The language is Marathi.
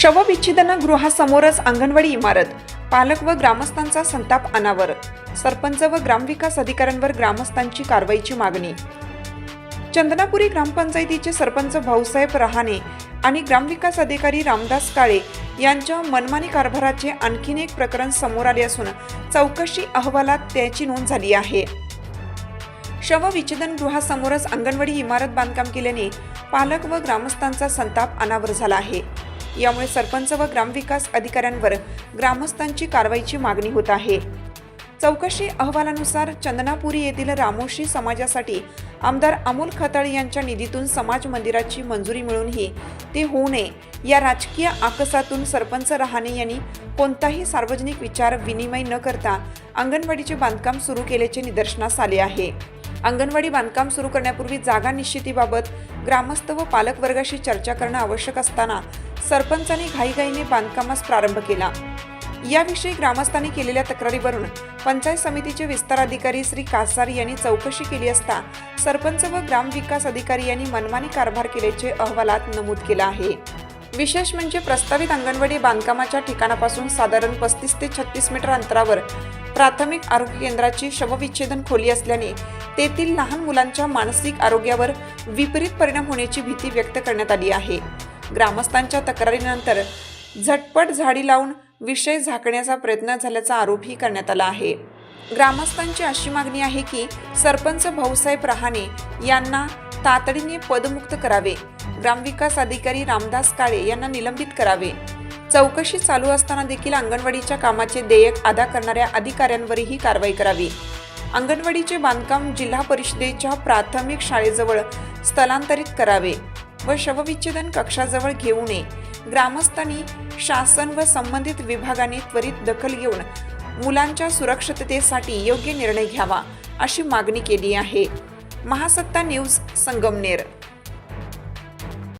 शवविच्छेदनगृहासमोरच अंगणवाडी इमारत. पालक व ग्रामस्थांचा संताप अनावर. सरपंच व ग्रामविकास अधिकाऱ्यांवर ग्रामस्थांची कारवाईची मागणी. चंदनापुरी ग्रामपंचायतीचे सरपंच भाऊसाहेब रहाणे आणि ग्रामविकास अधिकारी रामदास काळे यांच्या मनमानी कारभाराचे आणखीन एक प्रकरण समोर आले असून चौकशी अहवालात त्याची नोंद झाली आहे. शवविच्छेदन गृहासमोरच अंगणवाडी इमारत बांधकाम केल्याने पालक व ग्रामस्थांचा संताप अनावर झाला आहे. यामुळे सरपंच व ग्रामविकास अधिकाऱ्यांवर ग्रामस्थांची कारवाईची मागणी होत आहे. चौकशी अहवालानुसार चंदनापुरी येथील रामोशी समाजासाठी आमदार अमोल खताळ यांच्या निधीतून समाज मंदिराची मंजुरी मिळूनही ते होऊ नये या राजकीय आकसातून सरपंच रहाणे यांनी कोणताही सार्वजनिक विचार विनिमय न करता अंगणवाडीचे बांधकाम सुरू केल्याचे निदर्शनास आले आहे. अंगणवाडी बांधकाम सुरू करण्यापूर्वी जागा निश्चितीबाबत ग्रामस्थ व पालक वर्गाशी चर्चा करणं आवश्यक असताना सरपंचांनी घाईघाईने बांधकामास प्रारंभ केला. याविषयी ग्रामस्थांनी केलेल्या तक्रारीवरून पंचायत समितीचे विस्तार अधिकारी श्री कासार यांनी चौकशी केली असता सरपंच व ग्रामविकास अधिकारी यांनी मनमानी कारभार केल्याचे अहवालात नमूद केलं आहे. विशेष म्हणजे प्रस्तावित अंगणवाडी बांधकामाच्या ठिकाणापासून साधारण पस्तीस ते छत्तीस मीटर अंतरावर प्राथमिक आरोग्य केंद्राची शवविच्छेदन खोली असल्याने तेथील लहान मुलांच्या मानसिक आरोग्यावर विपरीत परिणाम होण्याची भीती व्यक्त करण्यात आली आहे. ग्रामस्थांच्या तक्रारीनंतर झटपट झाडी लावून विषय झाकण्याचा प्रयत्न झाल्याचा आरोपही करण्यात आला आहे. ग्रामस्थांची अशी मागणी आहे की सरपंच भाऊसाहेब रहाणे यांना तातडीने पदमुक्त करावे. ग्रामविकास अधिकारी रामदास काळे यांना निलंबित करावे. चौकशी चालू असताना देखील अंगणवाडीच्या कामाचे देयक अदा करणाऱ्या अधिकाऱ्यांवरही कारवाई करावी. अंगणवाडीचे बांधकाम जिल्हा परिषदेच्या प्राथमिक शाळेजवळ स्थलांतरित करावे व शवविच्छेदन कक्षाजवळ घेऊ नये. ग्रामस्थांनी शासन व संबंधित विभागाने त्वरित दखल घेऊन मुलांच्या सुरक्षिततेसाठी योग्य निर्णय घ्यावा अशी मागणी केली आहे. महासत्ता न्यूज संगमनेर